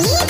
Yeah.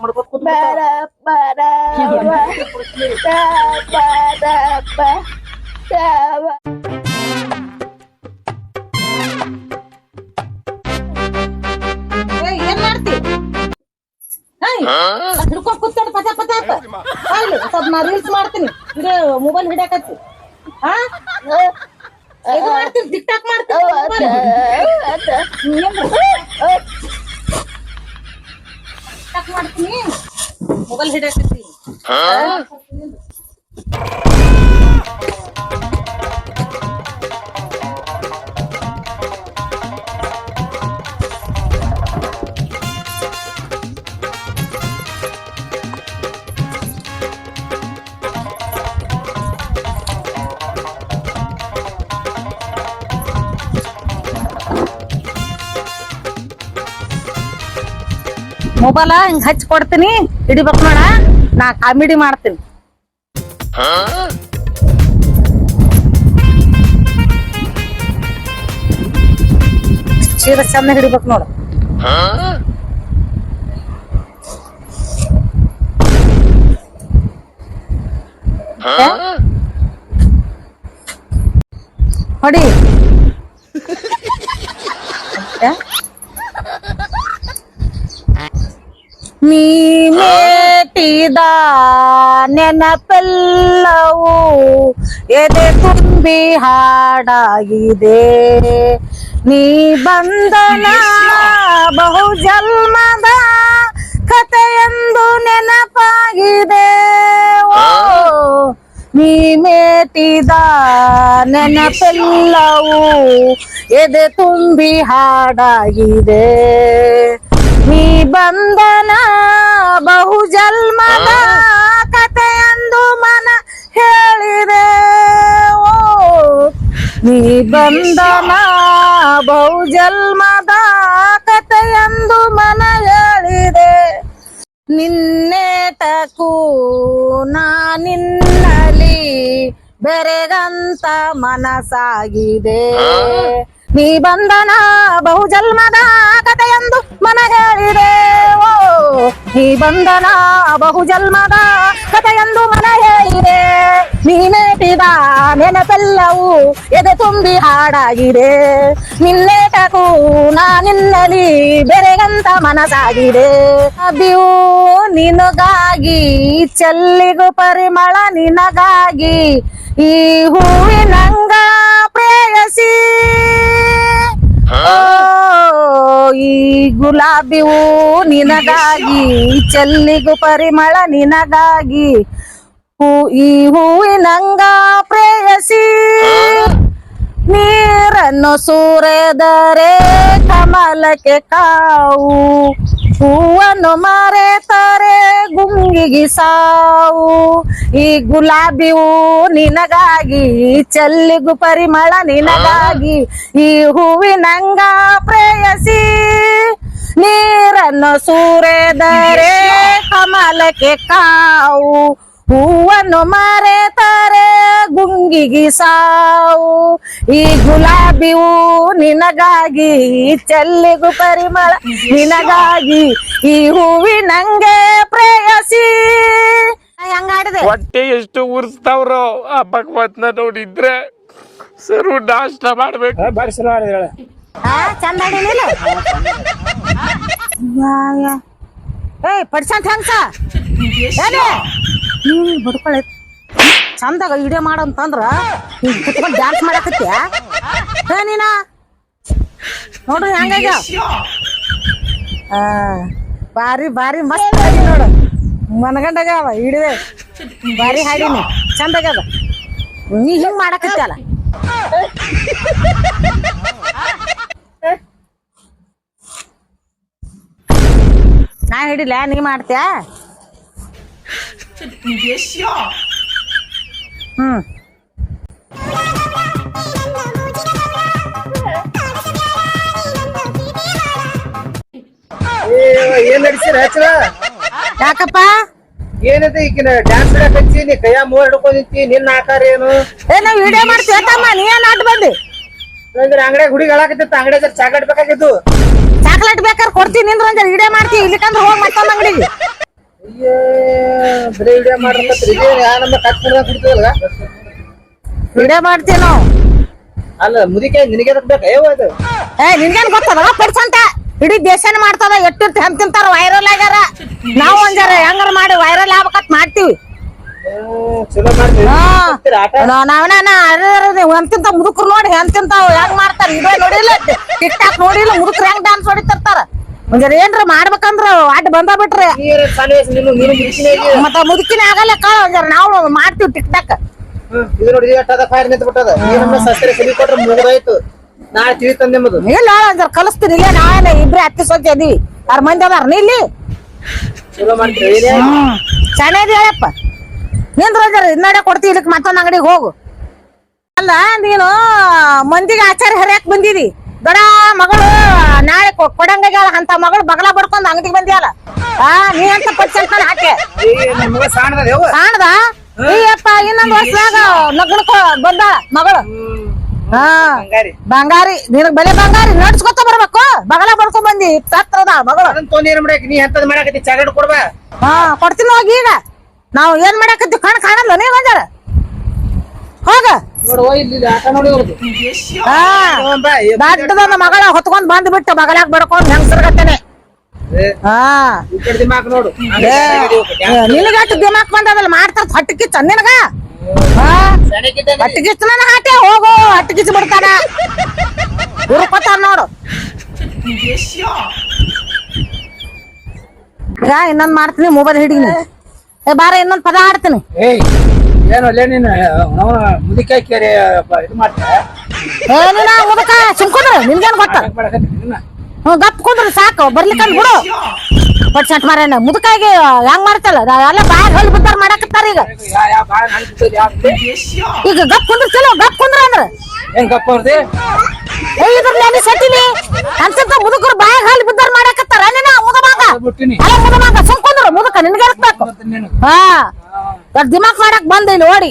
ಮಾಡ್ಕೊತ ಹಿಡ್ಕೊಂಡ್ ಕೂತ್ಕೊಂಡು ಪದ ಪದ ಆಗ್ಲಿ ಸ್ವಲ್ಪ ನಾ ರೀಲ್ಸ್ ಮಾಡ್ತೀನಿ. ಇದು ಮೊಬೈಲ್ ಹಿಡಿಯಕತ್ತಿ. ಹಾ? ಇದು ಮಾಡ್ತೀನಿ ಟಿಕ್ ಟಾಕ್ ಮಾಡ್ತೀನಿ. ಮಾಡ್ತೀನಿ. ಮೊಬೈಲ್ ಹಿಡಿಯಕತ್ತಿ. ಮೊಬೈಲ ಹಿಂಗ್ ಹಚ್ಚಿ ಕೊಡ್ತೀನಿ ಹಿಡಿಬೇಕು ನೋಡ. ನಾ ಕಾಮಿಡಿ ಮಾಡ್ತೀನಿ. ಚೀರ ಚಂದ ಹಿಡಿಬೇಕು ನೋಡು? ಹೊಡಿ ನೀ ನೆನಪೆಲ್ಲವು ಎದೆ ತುಂಬಿ ಹಾಡಾಗಿದೆ. ನೀ ಬಂದನ ಬಹು ಜನ್ಮದ ಕಥೆಯೆಂದು ನೆನಪಾಗಿದೆ. ಓ ನೀ ಮೇಟಿದ ನೆನಪೆಲ್ಲವೂ ಎದೆ ತುಂಬಿ ಹಾಡಾಗಿದೆ. ಬಂಧನ ಬಹು ಜನ್ಮದ ಕಥೆಯಂದು ಮನ ಹೇಳಿದೆ. ಓ ನೀ ಬಂಧನ ಬಹು ಜನ್ಮದ ಕಥೆಯಂದು ಮನ ಹೇಳಿದೆ. ನಿನ್ನೇಟಕು ನಾ ನಿನ್ನಲಿ ಬೆರೆಗಂತ ಮನಸಾಗಿದೆ. ನೀ ಬಂಧನ ಬಹು ಜನ್ಮದ ಕಥೆಯಂದು ಮನ ಹೇಳಿದೆ ಓ, ಈ ಬಂಧನ ಬಹು ಜನ್ಮದ ಕಥೆಯಂದು ಮನ ಹೇಳಿದೆ ನೀನೆ ಮೇಟಿದ ನೆನಪೆಲ್ಲವೂ ಎದೆ ತುಂಬಿ ಹಾಡಾಗಿದೆ. ನಿನ್ನೇಟಕ್ಕೂ ನಾ ನಿನ್ನಲಿ ಬೆರೆಗಂತ ಮನಸಾಗಿದೆ ಅಭಿಯೂ, ನಿನಗಾಗಿ, ಚೆಲ್ಲಿಗು ಪರಿಮಳ ನಿನಗಾಗಿ, ಈ ಹೂವಿನಂಗ ಪ್ರೇಯಸಿ. ಈ ಗುಲಾಬಿ ಹೂ ನಿನಗಾಗಿ ಚೆಲ್ಲಿಗು ಪರಿಮಳ ನಿನಗಾಗಿ, ಹೂ, ಈ ಹೂವಿನಂಗ ಪ್ರೇಯಸಿ. ನೀರನ್ನು ಸೂರೆದರೆ ಕಮಲಕ್ಕೆ ಕಾವು, ಹೂವನ್ನು ಮರೆತರೆ. ಗುಂಗಿಗೆ ಸಾವು, ಈ ಗುಲಾಬಿ ಹೂ ನಿನಗಾಗಿ, ಚೆಲ್ಲಿಗು ಪರಿಮಳ ನಿನಗಾಗಿ, ಈ ಹೂವಿನಂಗ ಪ್ರೇಯಸಿ, ನೀರನ್ನು ಸೂರೆದರೆ ಕಮಲಕ್ಕೆ ಕಾವು, ಹೂವನ್ನು ಮರೆತರೆ ಗುಂಗಿಗೆ ಸಾವು, ಈ ಗುಲಾಬಿ ಹೂ ನಿನಗಾಗಿ ಚೆಲ್ಲಿಗು ಪರಿಮಳ ನಿನಗಾಗಿ ಈ ಹೂವಿನಂಗೆ ಪ್ರೇಯಸಿ. ಹೆಂಗಾಡಿದೆ ಹೊಟ್ಟೆ ಎಷ್ಟು ಉರ್ಸ್ತಾವ್ರೋ ಆ ಭಗವತ್ನ ನೋಡಿದ್ರೆ ಸರ್ವ ನಾಷ್ಟ ಮಾಡ್ಬೇಕು. ಬಾರಿ ಚಲೋ ಆಡಿದ ಹೇಳ. ಆ ಚಂದ ಏಯ್ ಪಡ್ಸಂತ ಹೆಂಗ್ಸ? ಏನೇ ನೀನು ಬಡ್ಕೊಳ್ಳಿ ಚಂದಾಗ ಇಡೇ ಮಾಡಂತಂದ್ರ ನೀನ್ ಕುತ್ಕೊಂಡ್ ಡ್ಯಾನ್ಸ್ ಮಾಡಕತ್ತೀಯ? ನೀನ? ನೋಡ್ರಿ ಹಂಗಾಗ ಆ ಬಾರಿ ಬಾರಿ ಮಸ್ತ್ ಆಗಿ ನೋಡು. ಮನಗಂಡಾಗ ಹಿಡಿದೆ ಬಾರಿ ಹಾಡಿನಿ. ಚಂದಾಗ್ಯದ ನೀ ಹಿಂಗ್ ಮಾಡಕತ್ತಲ್ಲ ನಾ ಹಿಡಿಲ ನೀ ಮಾಡ್ತೀಯ? ಹ್ಮ್. ಏನ್ ನಡ್ಸಿರ ಹಚ್ಚಲ ಯಾಕಪ್ಪ? ಏನದ ಈಗಿನ ಡ್ಯಾನ್ಸ್ ಹಚ್ಚಿ ನೀ ಕೈಯ ಮೂವ್ ಹಿಡ್ಕೊಂಡ್ ನಿಂತಿ ನಿನ್ನ ಆಕಾರ ಏನು? ಏ ನಾವ್ ವಿಡಿಯೋ ಮಾಡ್ತೀವಿ ತಮ್ಮ ನೀ ಏನ್ ಆಟ ಬಂದಿ? ಅಂದ್ರೆ ಅಂಗಡಿಯಾಗ ಹುಡುಗಿ ಹೇಳಾಕತ್ತಿತ್ತು ಅಂಗಡಿಯಾಗ ಚಾಕಟ್ ಬೇಕಾಗಿದ್ದು. ಚಾಕ್ಲೇಟ್ ಬೇಕಾದ್ರೆ ಕೊಡ್ತೀನಿ ನಿಂದ್ರ ಒಂದ್ ವಿಡಿಯೋ ಮಾಡ್ತೀವಿ ಇಲ್ಲಿಕಂದ್ರೆ ಹೋಗಿ ಮತ್ತೊಂದ್ ಅಂಗಡಿಗೆ. ಅಯ್ಯೋ ಬರೀ ವಿಡಿಯೋ ಇದೇ ಯಾ ನಮ್ಮ ಕಟ್ಕೊಂಡ ಕುಡ್ತದಲ್ಲ ವಿಡಿಯೋ ಮಾಡ್ತೀವಿ ನಾವು. ಅಲ್ಲ ಮುದಿಕೆ ನಿನಗೆ ಬೇಕಾ? ಅಯ್ಯೋ ಅದು ಏ ನಿನ್ಗೇನ್ ಗೊತ್ತದ? ಪಡ್ಸಂತ. ಇಡೀ ದೇಶನ ಮಾಡ್ತದ ಎಟ್ಟಿರ್ತಿ ಹೆಂಗ್ ತಿಂತಾರ ವೈರಲ್ ಆಗ್ಯಾರ. ನಾವು ಒಂಜಾರ ಹೆಂಗಾರ ಮಾಡಿ ವೈರಲ್ ಆಗ್ಬೇಕಂತ ಮಾಡ್ತೀವಿ. ಹ್ಮ್, ಎಂತಿಂತ ಮುದುಕ್ರು ನೋಡಿ ಎಂತಿಂತಾವ್ ಹೆಂಗ್ ಮಾಡ್ತಾರ ಇದೇ ನೋಡಿಲ್ಲ. ಟಿಕ್ ಟಾಕ್ ನೋಡಿಲ್ಲ ಮುದುಕ್ರ ಹೆಂಗ್ ಡ್ಯಾನ್ಸ್ ಹೊಡಿತಿರ್ತಾರ. ಒಂಜಾರ ಏನ್ರ ಮಾಡ್ಬೇಕಂದ್ರ ಅಡ್ಡ ಬಂದ ಬಿಟ್ರಿ. ಮತ್ತ ಮುದುಕಿನ ಆಗಲ್ಲ ಕಾಳ ಒಂಜಾರ ನಾವು ಮಾಡ್ತೀವಿ ಟಿಕ್ ಟಾಕ್ ಹ್ಮ್, ಇದು ನೋಡಿ ಫೈರ್ ನಿಂತ ಬಿಟ್ಟದ ಕೊಟ್ರೆ ಮುಗಿದಾಯ್ತು. ನಾಳೆ ತಿಳಿತಂದ ನಿಮ್ಮದು ಇಲ್ಲ ಒಂಜಾರ ಕಲಿಸ್ತೀನಿ ಇಲ್ಲೇ ನಾವೇನ ಇಬ್ರೇ ಹತ್ತಿ ಸೊಚ್ಚ ಇದೀವಿ. ಅವ್ರ ಮಂದಿ ಅದಾರ ನೀ ಇಲ್ಲಿ? ಚಲೋ ಮಾಡ್ತೀವಿ ಚೆನ್ನಾಗಿ ಹೇಳಪ್ಪ ನಿಂದ್ರ ಇನ್ನಡೆ ಕೊಡ್ತೀವಿ ಇದಕ್ಕೆ ಮತ್ತೊಂದ್ ಅಂಗಡಿಗೆ ಹೋಗು. ಅಲ್ಲ ನೀನು ಮಂದಿಗೆ ಆಚಾರ ಹರಿಯಾಕ್ ಬಂದಿದಿ. ದೊಡ ಮಗಳು ನಾಳೆ ಕೊಡಂಗಾಗ್ಯಾಳ ಅಂತ ಮಗಳು ಬಗಲ ಬಡ್ಕೊಂಡು ಅಂಗಡಿಗೆ ಬಂದಿಯಲ್ಲ. ಆ ನೀ ಅಂತ ಪಚ್ಚಂತಾನ ಹಾಕೆ ಕಾಣದ ಅಯ್ಯಪ್ಪ ಇನ್ನೊಂದು ವರ್ಷದಾಗ ನಗ್ನಕೊ ಬಂದ ಮಗಳು. ಹಾ. ಬಂಗಾರಿ. ನಿನಗ್ ಬಲೆ ಬಂಗಾರಿ. ನಡ್ಸ್ಕೊತ ಬರ್ಬೇಕು. ಬಗಲ ಬಡ್ಕೊಂಡ್ ಬಂದಿ. ತತ್ರದ ಮಗಳು. ಏನ್ ಮಾಡಕ್ ನೀ ಎಂತದ್ ಮಾಡಾಕತ್ತಿ? ಕೊಡ್ಬಾ. ಹಾ ಕೊಡ್ತೀನಿ ಹೋಗಿ ಈಗ. ನಾವು ಏನ್ ಮಾಡಕತ್ತಿ ಕಣ್ ಕಾಣಲ್ಲ ನೀ ಬಂದಾರ? ಹೋಗ. ದೊಡ್ಡದೊಂದು ಮಗಳ ಹೊತ್ಕೊಂಡ್ ಬಂದ್ ಬಿಟ್ಟು ಬಗಲಾಗ ಬಡ್ಕೊಂಡ್ ಹೆಂಗ್ಸರ್ಗತ್ತೇನೆ ಹಾ. ನಿನಗಟ್ಟು ದಿಮಾಕ್ ಬಂದದಲ್ಲ? ಮಾಡ್ತಾರ ಹಟ್ಟಿಕಿಚ್ಚ ನಿನಗ? ನನ್ನ ಹಾಟೆ ಹೋಗು ಹಟ್ಟಿಕಿಚ್ಚ ಬಿಡ್ತಾನ. ಹುರುಕೊತಾರ ನೋಡು. ಈಗ ಇನ್ನೊಂದ್ ಮಾಡ್ತೀನಿ ಮೊಬೈಲ್ ಹಿಡಿನಿ ಏ ಬಾರ ಇನ್ನೊಂದ್ ಪದ ಆಡ್ತೀನಿ ಏಯ್ ಏನು ಅಲ್ಲೇ ನೀನು ನಾವು ಮುದಿಕಾಯಿ ಕೇರಿ ಇದು ಮಾಡ್ತಾ ಏನಿಲ್ಲ ಮುದಕ ಸುಮ್ಕೊಂಡ್ರ ನಿನ್ಗೇನ್ ಗೊತ್ತ? ಹ್ಮ್ ಗಪ್ ಕುಂದ್ರ ಸಾಕು ಬರ್ಲಿಕ್ಕೆ ಬಿಡು. ಪರ್ಸೆಂಟ್ ಮಾರೇನ ಮುದುಕಾಗಿ ಹೆಂಗ್ ಮಾಡ್ತಲ್ಲ? ಎಲ್ಲ ಬಾಯ್ ಹೊಲ್ ಬಿದ್ದಾರ ಮಾಡಾಕತ್ತಾರ ಈಗ. ಈಗ ಗಪ್ ಕುಂದ್ರ ಚಲೋ ಗಪ್ ಕುಂದ್ರ ಅಂದ್ರ. ಹೆಂಗ್ ಗಪ್ ಅವ್ರದಿ ಏ ಇದ್ರ ನೆನೆ ಸಟ್ಟಿನಿ ಅಂತಂತ ಮುದುಕರು ಬಾಯ್ ಹಾಲ್ ಬಿದ್ದಾರ ಮಾಡಕತ್ತಾರ? ನಿನ್ನ ಮುದಮಾಗ ಅಲ್ಲ ಮುದಮಾಗ ಸುಮ್ ಕುಂದ್ರ ಮುದಕ ನಿನ್ಗೆ ಬೇಕು? ನೀನು. ಹಾ. ದೊಡ್ಡ ದಿಮಾಕ್ ಮಾಡಕ್ ಬಂದ ಇಲ್ಲಿ ಓಡಿ.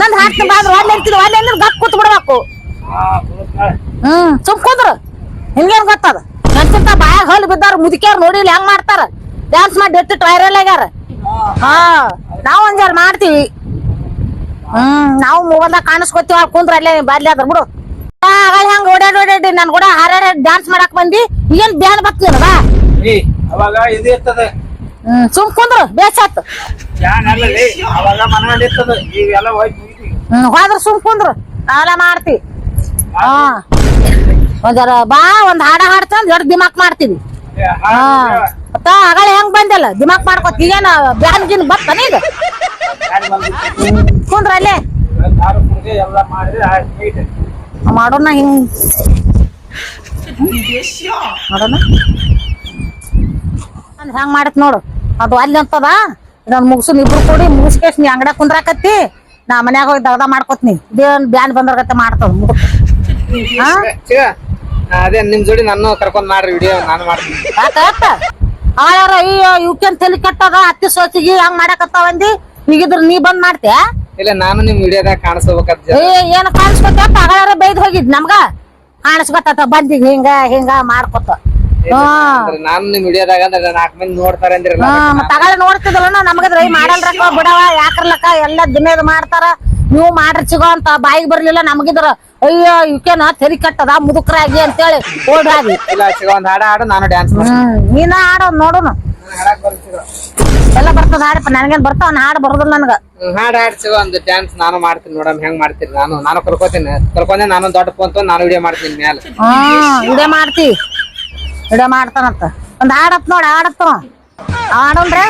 ನಂದ್ ಹಾಕ್ತೀನಿ ಬಾದ್ರ ಒಳ್ಳೆ ಅಂತೀನಿ ಒಳ್ಳೆ ಅಂದ್ರೆ ಗಪ್ ಕೂತ್ ಬಿಡ್ಬೇಕು. ಹ್ಮ್ ಸುಮ್ ಕುಂದ್ರ. ನಿನ್ಗೇನ್ ಗೊತ್ತದ? ಎಂತಿಂತ ಬಾಯಾಗ ಹೊಲ್ ಬಿದ್ದಾರ ಮುದುಕಿಯವ್ರು ನೋಡಿ ಹೆಂಗ್ ಮಾಡ್ತಾರ. ಡ್ಯಾನ್ಸ್ ಮಾಡಿ ಎತ್ತಿಟ್ಟು ವೈರಲ್ ಆಗ್ಯಾರ. ಹಾ ನಾವ್ ಒಂದ್ ಮಾಡ್ತೀವಿ. ಹ್ಮ್ ನಾವು ಮೊಬೈಲ್ದಾಗ ಕಾಣಿಸ್ಕೊತೀವಿ ಕುಂದ್ರ ಅಲ್ಲೇ ಬಾದ್ಲಿ ಅದ್ರ ಬಿಡು. ಆಗಳ ಹೆಂಗ್ ಓಡಾಡ್ ಓಡಾಡಿ ನನ್ ಕೂಡ ಹಾರಾಡ ಡ್ಯಾನ್ಸ್ ಮಾಡಕ್ ಬಂದಿ. ಏನ್ ಬ್ಯಾನ್ ಬರ್ತೀನ ಅವಾಗ ಇದು ಇರ್ತದ. ಹ್ಮ್ ಸುಮ್ ಕುಂದ್ರ ಬೇಸಾತ್. ಹ್ಮ್ ಹೋದ್ರ ಸುಮ್ ಕುಂದ್ರ. ಅವೆಲ್ಲ ಮಾಡ್ತಿ ಹಾ. ಒಂದರ ಬಾ ಒಂದ್ ಹಾಡ ಹಾಡ್ತಂದ್ ದೊಡ್ಡ ದಿಮಾಕ್ ಮಾಡ್ತೀವಿ ಹಾ, ಮತ್ತ ಆಗಳ ಹೆಂಗ್ ಬಂದಿಲ್ಲ? ದಿಮಾಕ್ ಮಾಡ್ಕೊತ ಈಗೇನ ಬ್ಯಾನ್ ಗಿನ್ ಬರ್ತಾನೆ ಈಗ? ಕುಂದ್ರ ಅಲ್ಲೇ? ಮಾಡೋಣ ಹಿಂಗ್. ಮಾಡೋಣ? ಹೆಂಗ್ ಮಾಡತ್ ನೋಡು. ಅದು ಅಲ್ಲಿ ಅಂತದ. ನನ್ನ ಮುಗ್ಸು ಇಬ್ರು ಕೂಡಿ ಮುಗಿಸ್ಕೇಸ್ ನೀ ಅಂಗಡ ಕುಂದ್ರಾಕತ್ತಿ. ನಾ ಮನ್ಯಾಗ ಹೋಗಿ ದಗದ ಮಾಡ್ಕೊತ್ನಿ. ಇದೇನ್ ಬ್ಯಾನ್ ಬಂದ್ರಗತ್ತೆ ಮಾಡ್ತದ ಹಾ? ಅದೇ ನಿಮ್ ಜೋಡಿ ನಾನು ಕರ್ಕೊಂಡ್ ಮಾಡ್ರಿ ವಿಡಿಯೋ ನಾನು ಮಾಡ್ತೀನಿ. ಯಾಕ ಯಾಕ ಆಯಾರ ಅಯ್ಯೋ ಇವಕ್ಕೇನ್ ತಲಿ ಕೆಟ್ಟದ ಹತ್ತಿ ಸೋಚಿಗಿ ಹಂಗ್ ಮಾಡಕತ್ತಾವಂದಿ ಈಗಿದ್ರ ನೀ ಬಂದ್ ಮಾಡ್ತೀಯ? ಇಲ್ಲ ನಾನು ನಿಮ್ ವಿಡಿಯೋದಾಗ ಕಾಣಿಸ್ಕೋಬೇಕಂತ ಏ ಏನ್ ಕಾಣಿಸ್ಕೊತ ಆಗಾರ ಬೈದ್ ಹೋಗಿದ್ ನಮ್ಗ? ಕಾಣಿಸ್ಕೊತ ಬಂದಿಗ್ ಹಿಂಗ ಹಿಂಗ ಮಾಡ್ಕೊತ. ನಾನು ನಿಮ್ ವಿಡಿಯೋದಾಗ ಅಂದ್ರೆ ನಾಲ್ಕು ಮಂದಿ ನೋಡ್ತಾರೆ ಅಂದ್ರಲ್ಲ ಅಗಳ ನೋಡ್ತಿದಲ್ಲ ನಮಗದ್ರ ಮಾಡಲ್ರಕ್ಕ ಬಿಡವ ಯಾಕ್ರಲಕ್ಕ ಎಲ್ಲ ದಿನದ ಮಾಡ್ತಾರ. ನೀವು ಮಾಡ್ರಿ ಸಿಗೋ ಅಂತ ಬಾಯಿಗೆ ಬರ್ಲಿಲ್ಲ ನಮಗಿದ್ರ ಅಯ್ಯೋ ಇವಕೇನ ತೆರಿ ಕಟ್ಟದ ಮುದುಕ್ರಾಗಿ ಅಂತೇಳಿ ಓಡಾಗಿ ಇಲ್ಲ ಚಿಗ ಒಂದ್ ಹಾಡ ಹಾಡು ನಾನು ಡ್ಯಾನ್ಸ್ ನೀನ ಹಾಡೋ ನೋಡೋಣ ಎಲ್ಲ ಬರ್ತದ ಹಾಡಪ್ಪ ನನಗೇನ್ ಬರ್ತಾವ ನಾ ಹಾಡ್ ಬರೋದಿಲ್ಲ ನನ್ಗ. ಹಾಡ್ ಸಿಗೋ ಒಂದು ಡ್ಯಾನ್ಸ್ ನಾನು ಮಾಡ್ತೀನಿ ನೋಡಮ್ ಹೆಂಗ್ ಮಾಡ್ತೀನಿ ನಾನು? ನಾನು ಕರ್ಕೋತೀನಿ ಕರ್ಕೊಂಡೆ ನಾನು ದೊಡ್ಡ ಫೋನ್ ತಗೊಂಡ್ ನಾನು ವಿಡಿಯೋ ಮಾಡ್ತೀನಿ ಮೇಲೆ ಹಾ ಇದೇ ಮಾಡ್ತಿ. ವಿಡಿಯೋ ಮಾಡ್ತಾನಂತ. ಒಂದ್ ಹಾಡತ್ ನೋಡ ಹಾಡತ್ತ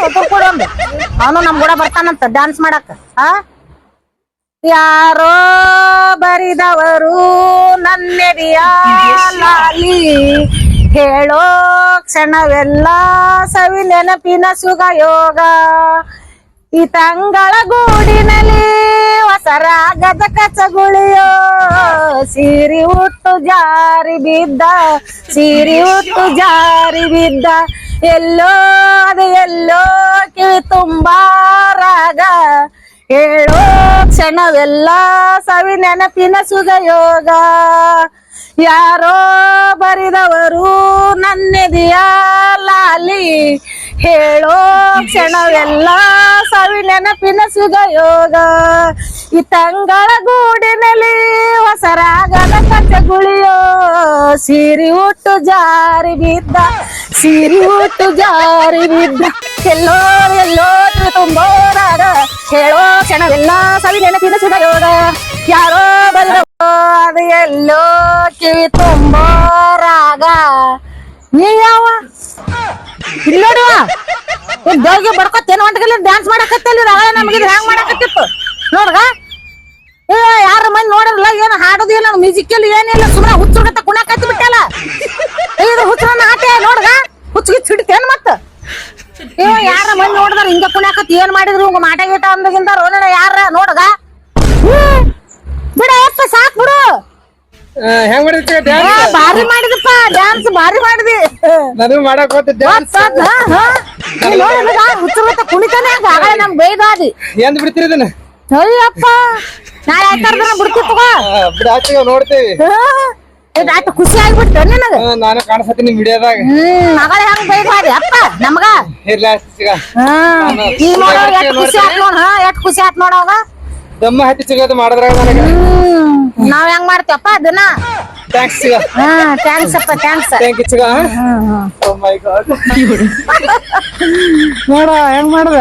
ಉತ್ತರ ಕೊಡೊಂದು. ಅವನು ನಮ್ ಕೂಡ ಬರ್ತಾನಂತ ಡ್ಯಾನ್ಸ್ ಮಾಡಕ್ ಹಾ ಯಾರೋ ಬರಿದವರು ನನ್ನೆದೆಯ ಲಾಲಿ. ಹೇಳೋ ಕ್ಷಣವೆಲ್ಲ ಸವಿ ನೆನಪಿನ ಸುಗ ಯೋಗ ಈ ತಂಗಳ ಗೂಡಿನಲ್ಲಿ ಹೊಸರಾಗದ ಕಚಗುಳಿಯೋ ಸೀರಿ ಉಟ್ಟು ಜಾರಿ ಬಿದ್ದ ಸೀರಿ ಉಟ್ಟು ಜಾರಿ ಬಿದ್ದ. ಎಲ್ಲೋ ಅದು ಎಲ್ಲೋ ಕಿವಿ ತುಂಬಾ ರಾಗ. ಹೇಳೋ ಕ್ಷಣವೆಲ್ಲ ಸವಿ ನೆನಪಿನ ಸುಗಯೋಗ ಯಾರೋ ಬರಿದವರು ನನ್ನೆದೆಯ ಲಾಲಿ ಹೇಳೋ ಕ್ಷಣವೆಲ್ಲ ಸವಿ ನೆನಪಿನ ಸುಗ ಯೋಗ ಈ ತಂಗಳ ಗೂಡಿನಲ್ಲಿ ಹೊಸರಾಗದ ಕಚ್ಚಗುಳಿಯೋ ಸೀರಿ ಉಟ್ಟು ಜಾರಿ ಬಿದ್ದ ಸೀರಿ ಉಟ್ಟು ಜಾರಿ ಬಿದ್ದ. ಎಲ್ಲೋ ಎಲ್ಲೋ ತುಂಬೋರಾಗ ಹೇಳೋ ಕ್ಷಣವೆಲ್ಲ ಸವಿ ನೆನಪಿನ ಸುಗ ಯೋಗ ಯಾರೋ ಬಲ್ಲೋ ಅದು ಎಲ್ಲೋ ಕಿವಿ ತುಂಬೋ ರಾಗ ನೀ ಯಾವ ಇಲ್ಲಿ ನೋಡುವ ಬೆಳಗ್ಗೆ ಬಡ್ಕೊತೇನು ಹೊಂಟಗಲ್ಲಿ ಡ್ಯಾನ್ಸ್ ಮಾಡಕತ್ತಲ್ಲ ನಾಳೆ ನಮಗೆ ಹ್ಯಾಂಗ್ ಮಾಡಕತ್ತಿತ್ತು? ನೋಡ್ಗ. ಏ ಯಾರ ಮಂದಿ ನೋಡಲ್ಲ ಏನು ಹಾಡೋದಿಲ್ಲ ಮ್ಯೂಸಿಕ್ ಮ್ಯೂಸಿಕಲ್ ಏನಿಲ್ಲ ಸುಮ್ಮನೆ ಹುಚ್ಚುಗತ್ತ ಕುಣಕತ್ತಿ ಬಿಟ್ಟಲ್ಲ. ಇದು ಹುಚ್ಚರನ್ನ ಆಟೆ ನೋಡ್ಗ. ಹುಚ್ಚಗಿ ಸಿಡ್ತೇನ್ ಮತ್ತ? ಏ ಯಾರ ಮಂದಿ ನೋಡಿದ್ರ ಹಿಂಗ ಕುಣಕತ್ತಿ ಏನ್ ಮಾಡಿದ್ರು ಹಿಂಗ ಮಾಟ ಗೀಟ ಅಂದಗಿಂದ ರೋಣ ಯಾರ ನೋಡ್ಗ. ಬಿಡ ಯಪ್ಪ ಸಾಕ್ ಬಿಡು. ಹೆಂಗ್ ಮಾಡಿದ್ರು ಬಾರಿ ಮಾಡಿದಪ್ಪ ಡ್ಯಾನ್ಸ್ ಬಾರಿ ಮಾಡಿದಿ. ನನಗೆ ಮಾಡಕ್ ಹೋಗ್ತಿದ್ದೆ. ಹುಚ್ಚುಗತ್ತ ಕುಣಿತಾನೆ ಆಗಲೇ ನಮ್ ಬೈದಾದಿ ಎಂದ್ ಬಿಡ್ತೀರಿ ಇದನ್ನ? ಅಯ್ಯಪ್ಪ ನಾಳೆ ಯಾಕಂದ್ರೆ ಬಿಡ್ತಿ ತಗೋ. ಆ, ಬಿಡು ಆಚೆಗೆ ನೋಡ್ತೇವಿ. ಆಯ್ತು ಖುಷಿ ಆಗ್ಬಿಟ್ಟು ನಿನಗ. ನಾನು ಕಾಣಿಸ್ತೀನಿ ವಿಡಿಯೋದಾಗ. ಮಗಳ ಹೆಂಗ್ ಬೈದಾದಿ ಅಪ್ಪ ನಮಗ. ಇರ್ಲಿ ಸಿಗ. ಹ್ಮ್ ಈ ನೋಡೋ ಎಷ್ಟ್ ಖುಷಿ ಆತ್ ನೋಡ್ ಎಷ್ಟ್ ಖುಷಿ ಆತ್ ನೋಡವಾಗ ದಮ್ಮ ಹತ್ತಿ ಸಿಗೋದು ಮಾಡಿದ್ರಾಗ ನನಗೆ. ನಾವ್ ಹೆಂಗ್ ಮಾಡ್ತೀವಪ್ಪ ದಿನ ಥ್ಯಾಂಕ್ಸ್ ಹಾ ಥ್ಯಾಂಕ್ಸ್ ಅಪ್ಪ ಥ್ಯಾಂಕ್ಸ್ ಥ್ಯಾಂಕ್ ಯು ಹಾ ಓ ಮೈ ಗಾಡ್ ನೋಡ ಹೆಂಗ್ ಮಾಡ್ದ?